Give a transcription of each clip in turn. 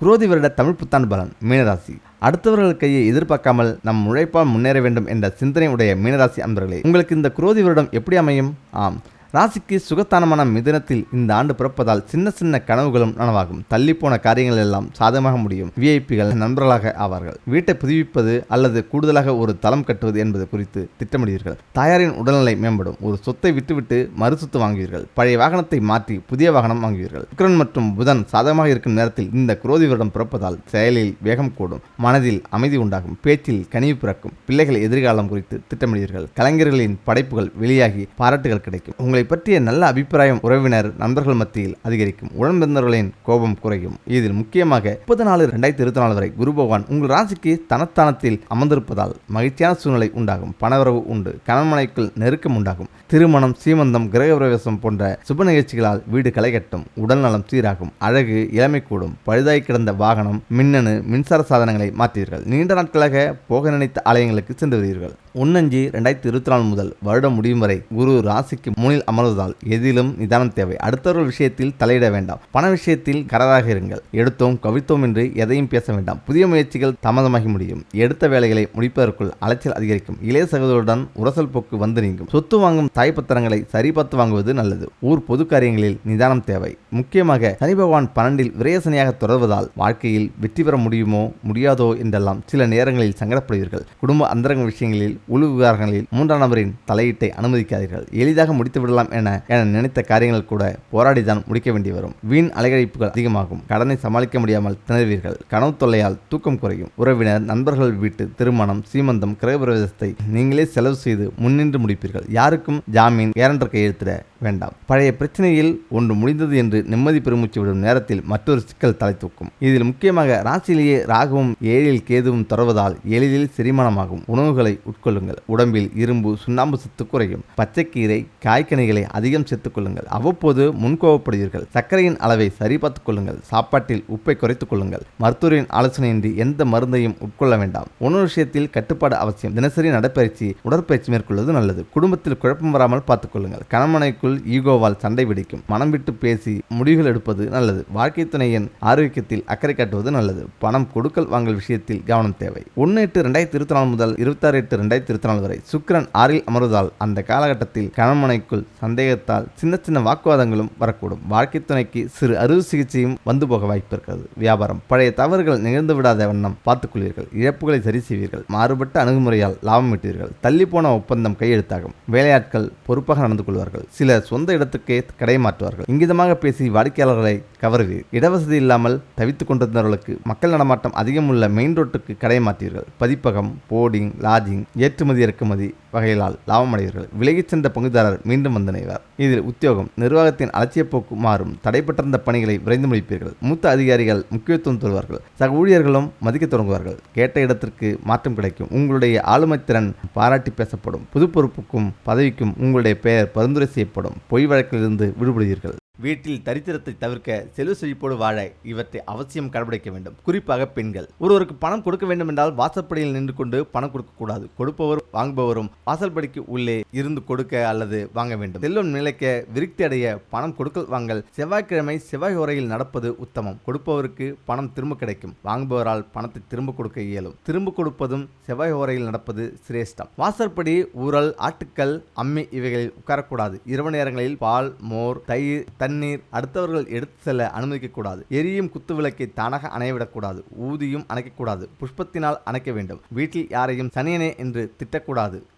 குரோதி வருட தமிழ் புத்தாண்டு பலன் மீனராசி. அடுத்தவர்கள் கையை எதிர்பார்க்காமல் நம் உழைப்பால் முன்னேற வேண்டும் என்ற சிந்தனை உடைய மீனராசி அன்பர்களே உங்களுக்கு இந்த குரோதி வருடம் எப்படி அமையும்? ஆம். ராசிக்கு சுகத்தானமான மிதனத்தில் இந்த ஆண்டு பிறப்பதால் சின்ன சின்ன கனவுகளும் நனவாகும். தள்ளிப்போன காரியங்கள் எல்லாம் சாதகமாக முடியும். விஐபிகள் நண்பர்களாக ஆவார்கள். வீட்டை புதுப்பிப்பது அல்லது கூடுதலாக ஒரு தளம் கட்டுவது என்பது குறித்து திட்டமிடுவீர்கள். தாயாரின் உடல்நிலை மேம்படும். ஒரு சொத்தை விட்டுவிட்டு மறு சொத்து வாங்குவீர்கள். பழைய வாகனத்தை மாற்றி புதிய வாகனம் வாங்குவீர்கள். சுக்கரன் மற்றும் புதன் சாதகமாக இருக்கும் நேரத்தில் இந்த குரோதி வருடம் பிறப்பதால் செயலில் வேகம் கூடும். மனதில் அமைதி உண்டாகும். பேச்சில் கனிவு பிறக்கும். பிள்ளைகள் எதிர்காலம் குறித்து திட்டமிடுவீர்கள். கலைஞர்களின் படைப்புகள் வெளியாகி பாராட்டுகள் கிடைக்கும். உங்கள் பற்றிய நல்ல அபிப்பிராயம் உறவினர் நண்பர்கள் மத்தியில் அதிகரிக்கும். உடன்பிறந்தவர்களின் கோபம் குறையும். இதில் முக்கியமாக முப்பது நாலு ரெண்டாயிரத்தி இருபத்தி நாலு வரை குரு பகவான் உங்கள் ராசிக்கு தனத்தானத்தில் அமர்ந்திருப்பதால் மகிழ்ச்சியான சூழ்நிலை உண்டாகும். பணவரவு உண்டு. கணவனைக்குள் நெருக்கம் உண்டாகும். திருமணம் சீமந்தம் கிரக பிரவேசம் போன்ற சுப நிகழ்ச்சிகளால் வீடு களைகட்டும் உடல் நலம் சீராகும். அழகு இளமை கூடும். பழுதாய் கிடந்த வாகனம் மின்னணு மின்சார சாதனங்களை மாற்றுவீர்கள். நீண்ட நாட்களாக போக நினைத்த ஆலயங்களுக்கு சென்று வருவீர்கள். ஒன்னஞ்சு ரெண்டாயிரத்தி இருபத்தி நாலு முதல் வருடம் முடியும் வரை குரு ராசிக்கு முனில் அமர்வதால் எதிலும் நிதானம் தேவை. அடுத்தவர்கள் விஷயத்தில் தலையிட வேண்டாம். பண விஷயத்தில் கரராக இருங்கள். எடுத்தோம் கவித்தோம் என்று எதையும் பேச வேண்டாம். புதிய முயற்சிகள் தாமதமாகி முடியும். எடுத்த வேலைகளை முடிப்பதற்குள் அலைச்சல் அதிகரிக்கும். இளைய சகோதரருடன் உரசல் போக்கு வந்து நீங்கும். சொத்து வாங்கும் தாய்ப்பத்திரங்களை சரிபார்த்து வாங்குவது நல்லது. ஊர் பொது காரியங்களில் நிதானம் தேவை. முக்கியமாக சனி பகவான் பன்னெண்டில் விரயசனியாக தொடர்வதால் வாழ்க்கையில் வெற்றி பெற முடியுமோ முடியாதோ என்றெல்லாம் சில நேரங்களில் சங்கடப்படுவீர்கள். குடும்ப அந்தரங்க விஷயங்களில் உள் விவகாரங்களில் மூன்றாம் நபரின் தலையீட்டை அனுமதிக்காதீர்கள். எளிதாக முடித்து விடலாம் என என நினைத்த காரியங்கள் கூட போராடிதான் முடிக்க வேண்டி வரும். வீண் அலைகழிப்புகள் அதிகமாகும். கடனை சமாளிக்க முடியாமல் திணறுவீர்கள். கனவு தொல்லையால் தூக்கம் குறையும். உறவினர் நண்பர்கள் வீட்டு திருமணம் சீமந்தம் கிரகப்பிரவேசத்தை நீங்களே செலவு செய்து முன்னின்று முடிப்பீர்கள். யாருக்கும் ஜாமீன் கேரண்டர் கையெழுத்திட வேண்டாம். பழைய பிரச்சனையில் ஒன்று முடிந்தது என்று நிம்மதி பெருமூச்சு விடும் நேரத்தில் மற்றொரு சிக்கல் தலை தூக்கும். இதில் முக்கியமாக ராசியிலேயே ராகுவும் ஏழில் கேதுவும் தொடர்வதால் எளிதில் செரிமானமாகும். உணவுகளை உட்கொள்ளுங்கள் உடம்பில் இரும்பு சுண்ணாம்பு சத்து குறையும். பச்சைக்கீரை காய்கனிகளை அதிகம் சேர்த்துக் கொள்ளுங்கள் அவ்வப்போது முன்கோவப்படுவீர்கள் சர்க்கரையின் அளவை சரிபார்த்துக் கொள்ளுங்கள். சாப்பாட்டில் உப்பை குறைத்துக் கொள்ளுங்கள். மருத்துவரின் ஆலோசனையின்றி எந்த மருந்தையும் உட்கொள்ள வேண்டாம். உணவு விஷயத்தில் கட்டுப்பாடு அவசியம். தினசரி நடைப்பயிற்சி உடற்பயிற்சி மேற்கொள்வது நல்லது. குடும்பத்தில் குழப்பம் வராமல் பார்த்துக் கொள்ளுங்கள். கணவனைக்குள் ஈகோவால் சண்டை பிடிக்கும் மனம் விட்டு பேசி முடிவுகள் எடுப்பது நல்லது. வாழ்க்கை துணையின் ஆரோக்கியத்தில் அக்கறை காட்டுவது நல்லது. பணம் கொடுக்கல் வாங்கல் விஷயத்தில் கவனம் தேவை. ஒன்று எட்டு ரெண்டாயிரத்தி இருபத்தி நாலு முதல் இருபத்தாறு எட்டு ரெண்டாயிரத்தி இருபத்தி வரை சுக்கிரன் ஆறில் அமர்வதால் அந்த காலகட்டத்தில் கணவனைக்குள் சந்தேகத்தால் சின்ன சின்ன வாக்குவாதங்களும் வரக்கூடும். வாழ்க்கை துணைக்கு சிறு அறுவை சிகிச்சையும் வந்து போக வாய்ப்பு இருக்கிறது. வியாபாரம். பழைய தவறுகள் நிகழ்ந்து விடாத வண்ணம் பார்த்துக்கொள்வீர்கள் இழப்புகளை சரி செய்வீர்கள். மாறுபட்ட அணுகுமுறையால் லாபம் ஈட்டுவீர்கள். தள்ளிப்போன ஒப்பந்தம் கையெழுத்தாகும். வேலையாட்கள் பொறுப்பாக நடந்து கொள்வார்கள். சில சொந்த இடத்துக்கே கடை மாற்றுவார்கள். இங்கிதமாக பேசி வாடிக்கையாளர்களை கவருவீர். இடவசதி இல்லாமல் தவித்துக் கொண்டிருந்தவர்களுக்கு மக்கள் நடமாட்டம் அதிகம் உள்ள மெயின் ரோட்டுக்கு கடை மாற்றீர்கள் பதிப்பகம் போர்டிங் லாட்ஜிங் ஏற்றுமதி இறக்குமதி வகையிலால் லாபம் அடைவீர்கள் விலகிச் சென்ற பங்குதாரர் மீண்டும் வந்தனைவர் இதில் உத்தியோகம் நிர்வாகத்தின் அலட்சிய போக்கு மாறும். தடைப்பட்டிருந்த பணிகளை விரைந்து முடிப்பீர்கள். மூத்த அதிகாரிகள் முக்கியத்துவம் தருவார்கள். சக ஊழியர்களும் மதிக்க தொடங்குவார்கள். கேட்ட இடத்திற்கு மாற்றம் கிடைக்கும். உங்களுடைய ஆளுமை திறன் பாராட்டி பேசப்படும். புது பொறுப்புக்கும் பதவிக்கும் உங்களுடைய பெயர் பரிந்துரை செய்யப்படும். பொய் வழக்கிலிருந்து விடுபடுவீர்கள். வீட்டில் தரித்திரத்தை தவிர்க்க செலவு செழிப்போடு வாழ இவற்றை அவசியம் கடைபிடிக்க வேண்டும். குறிப்பாக பெண்கள். ஒருவருக்கு பணம் கொடுக்க வேண்டும் என்றால் வாசப்படியில் நின்று கொண்டு பணம் கொடுக்கக்கூடாது. கொடுப்பவர் வாங்குபவரும் வாசல்படிக்கு உள்ளே இருந்து கொடுக்க அல்லது வாங்க வேண்டும். செல்வம் நிலைக்க விருத்தி அடைய பணம் கொடுக்கல் வாங்கல். செவ்வாய்க்கிழமை செவ்வாய் உரையில் நடப்பது உத்தமம். கொடுப்பவருக்கு பணம் திரும்ப கிடைக்கும். வாங்குபவரால் பணத்தை திரும்ப கொடுக்க இயலும். திரும்ப கொடுப்பதும் செவ்வாய் ஓரையில் நடப்பது சிரேஷ்டம். வாசற்படி ஊரல் ஆட்டுக்கல் அம்மி இவைகளில் உட்காரக்கூடாது. இரவு நேரங்களில் பால் மோர் தயிர் தண்ணீர் அடுத்தவர்கள் எடுத்து செல்ல அனுமதிக்கக்கூடாது. எரியும் குத்து விளக்கை தானாக அணையவிடக்கூடாது. ஊதியும் அணைக்கக்கூடாது. புஷ்பத்தினால் அணைக்க வேண்டும். வீட்டில் யாரையும் சனியனே என்று திட்டக்கூடாது.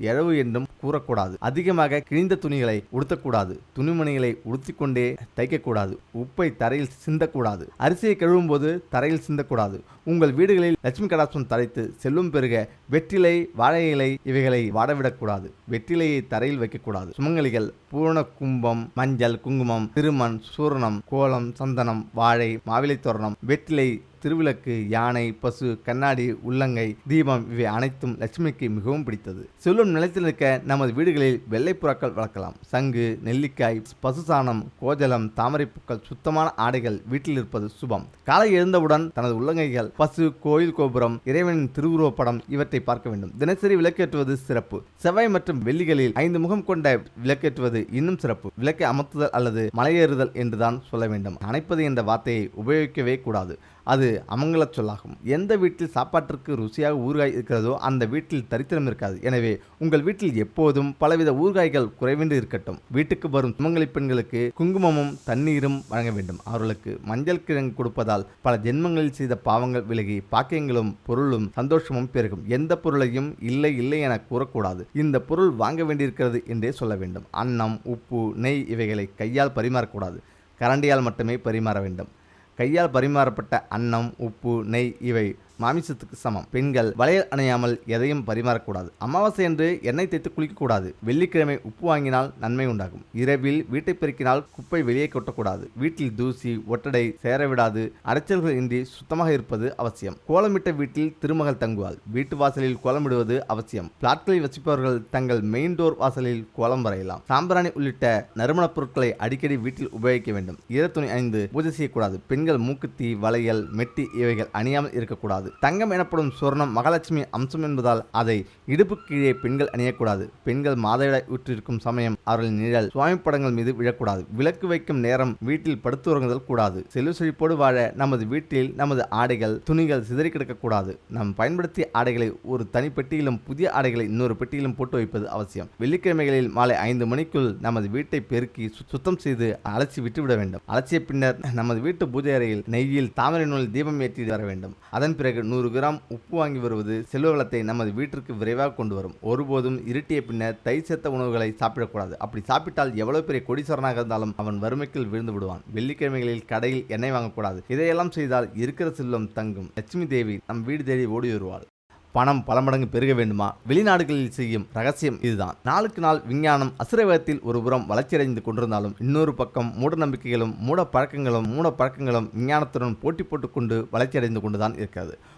எழவு என்றும் கூறக்கூடாது. அதிகமாக கிழிந்த துணிகளை உடுத்தக்கூடாது. துணிமணிகளை உடுத்திக்கொண்டே தைக்கக்கூடாது. உப்பை தரையில் சிந்தக்கூடாது. அரிசியை கழுவும் போது தரையில் சிந்தக்கூடாது. உங்கள் வீடுகளில் லட்சுமி கடாசம் தரைத்து செல்லும் பெருக வெற்றிலை வாழை இலை இவைகளை வாடவிடக்கூடாது. வெற்றிலையை தரையில் வைக்கக்கூடாது. சுமங்கலிகள் பூரண கும்பம் மஞ்சள் குங்குமம் திருமண் சூரணம் கோலம் சந்தனம் வாழை மாவிலை தோரணம் வெற்றிலை திருவிளக்கு யானை பசு கண்ணாடி உள்ளங்கை தீபம் இவை அனைத்தும் லட்சுமிக்கு மிகவும் பிடித்தது. செல்லும் நிலத்தில் நிற்க நமது வீடுகளில் வெள்ளை புறாக்கள் வளர்க்கலாம். சங்கு நெல்லிக்காய் பசுசாணம் கோஜலம் தாமரைப்பூக்கள் சுத்தமான ஆடைகள் வீட்டில் இருப்பது சுபம். காலை எழுந்தவுடன் தனது உள்ளங்கைகள் பசு கோயில் கோபுரம் இறைவனின் திருவுருவப்படம் இவற்றை பார்க்க வேண்டும். தினசரி விளக்கேற்றுவது சிறப்பு. செவ்வாய் மற்றும் வெள்ளிகளில் ஐந்து முகம் கொண்ட விளக்கேற்றுவது இன்னும் சிறப்பு. விளக்கை அமர்த்துதல் அல்லது மலையேறுதல் என்றுதான் சொல்ல வேண்டும். அணைப்பது என்ற வார்த்தையை உபயோகிக்கவே கூடாது. அது அமங்கல சொல்லாகும். எந்த வீட்டில் சாப்பாட்டிற்கு ருசியாக ஊறுகாய் இருக்கிறதோ அந்த வீட்டில் தரித்திரம் இருக்காது. எனவே உங்கள் வீட்டில் எப்போதும் பலவித ஊறுகாய்கள் குறைவின்றி இருக்கட்டும். வீட்டுக்கு வரும் சுமங்கலி பெண்களுக்கு குங்குமமும் தண்ணீரும் வழங்க வேண்டும். அவர்களுக்கு மஞ்சள் கிழங்கு கொடுப்பதால் பல ஜென்மங்களில் செய்த பாவங்கள் விலகி பாக்கியங்களும் பொருளும் சந்தோஷமும் பெருகும். எந்த பொருளையும் இல்லை இல்லை என கூறக்கூடாது. இந்த பொருள் வாங்க வேண்டியிருக்கிறது என்றே சொல்ல வேண்டும். அன்னம் உப்பு நெய் இவைகளை கையால் பரிமாறக்கூடாது. கரண்டியால் மட்டுமே பரிமாற வேண்டும். கையால் பரிமாறப்பட்ட அன்னம் உப்பு நெய் இவை மாமிசத்துக்கு சமம். பெண்கள் வளையல் அணையாமல் எதையும் பரிமாறக்கூடாது. அமாவாசை என்று எண்ணெய் தேய்த்து குளிக்கக்கூடாது. வெள்ளிக்கிழமை உப்பு வாங்கினால் நன்மை உண்டாகும். இரவில் வீட்டை பெருக்கினால் குப்பை வெளியே கொட்டக்கூடாது. வீட்டில் தூசி ஒட்டடை சேரவிடாது. அடைச்சல்கள் இன்றி சுத்தமாக இருப்பது அவசியம். கோலமிட்ட வீட்டில் திருமகள் தங்குவாள். வீட்டு வாசலில் கோலமிடுவது அவசியம். பிளாட்களில் வசிப்பவர்கள் தங்கள் மெயின் டோர் வாசலில் கோலம் வரையலாம். சாம்பிராணி உள்ளிட்ட நறுமணப் பொருட்களை அடிக்கடி வீட்டில் உபயோகிக்க வேண்டும். ஈரத்துணி அணிந்து பூஜை செய்யக்கூடாது. பெண்கள் மூக்குத்தி வளையல் மெட்டி இவைகள் அணியாமல் இருக்கக்கூடாது. தங்கம் எனப்படும் சுவர்ணம் மகாலட்சுமி அம்சம் என்பதால் அதை இடுப்பு கீழே பெண்கள் அணியக்கூடாது. பெண்கள் மாதவிடாய் உற்றிருக்கும் சமயம் அவர்களின் நிழல் சுவாமி படங்கள் மீது விழக்கூடாது. விளக்கு வைக்கும் நேரம் வீட்டில் படுத்து உறங்குதல் கூடாது. செல்லு செழிப்போடு வாழ நமது வீட்டில் நமது ஆடைகள் துணிகள் சிதறி கிடக்கக்கூடாது. நாம் பயன்படுத்திய ஆடைகளை ஒரு தனி பெட்டியிலும் புதிய ஆடைகளை இன்னொரு பெட்டியிலும் போட்டு வைப்பது அவசியம். வெள்ளிக்கிழமைகளில் மாலை ஐந்து மணிக்குள் நமது வீட்டை பெருக்கி சுத்தம் செய்து அலசி விட்டுவிட வேண்டும். அலசிய பின்னர் நமது வீட்டு பூஜை அறையில் நெய்யில் தாமரை நூல் தீபம் ஏற்றி வர வேண்டும். அதன் பிறகு நூறு கிராம் உப்பு வாங்கி வருவது செல்வ வளத்தை நமது வீட்டிற்கு விரைவாக கொண்டு வரும். ஒருபோதும் இருட்டிய பின்னர் தை சேர்த்த உணவுகளை சாப்பிடக்கூடாது. அப்படி சாப்பிட்டால் எவ்வளவு பெரிய கொடிசரனாக இருந்தாலும் அவன் வறுமைக்குள் விழுந்து விடுவான். வெள்ளிக்கிழமைகளில் கடையில் எண்ணெய் வாங்கக்கூடாது. இதையெல்லாம் செய்தால் இருக்கிற செல்வம் தங்கும். லட்சுமி தேவி நம் வீடு தேடி ஓடி வருவாள். பணம் பல மடங்கு பெருக வேண்டுமா? வெளிநாடுகளில் செய்யும் ரகசியம் இதுதான். நாளுக்கு நாள் விஞ்ஞானம் அசுரவேகத்தில் ஒருபுறம் வளர்ச்சியடைந்து கொண்டிருந்தாலும் இன்னொரு பக்கம் மூட நம்பிக்கைகளும் மூட பழக்கங்களும் மூட பழக்கங்களும் விஞ்ஞானத்துடன் போட்டி போட்டுக்கொண்டு வளர்ச்சியடைந்து கொண்டுதான் இருக்கிறது.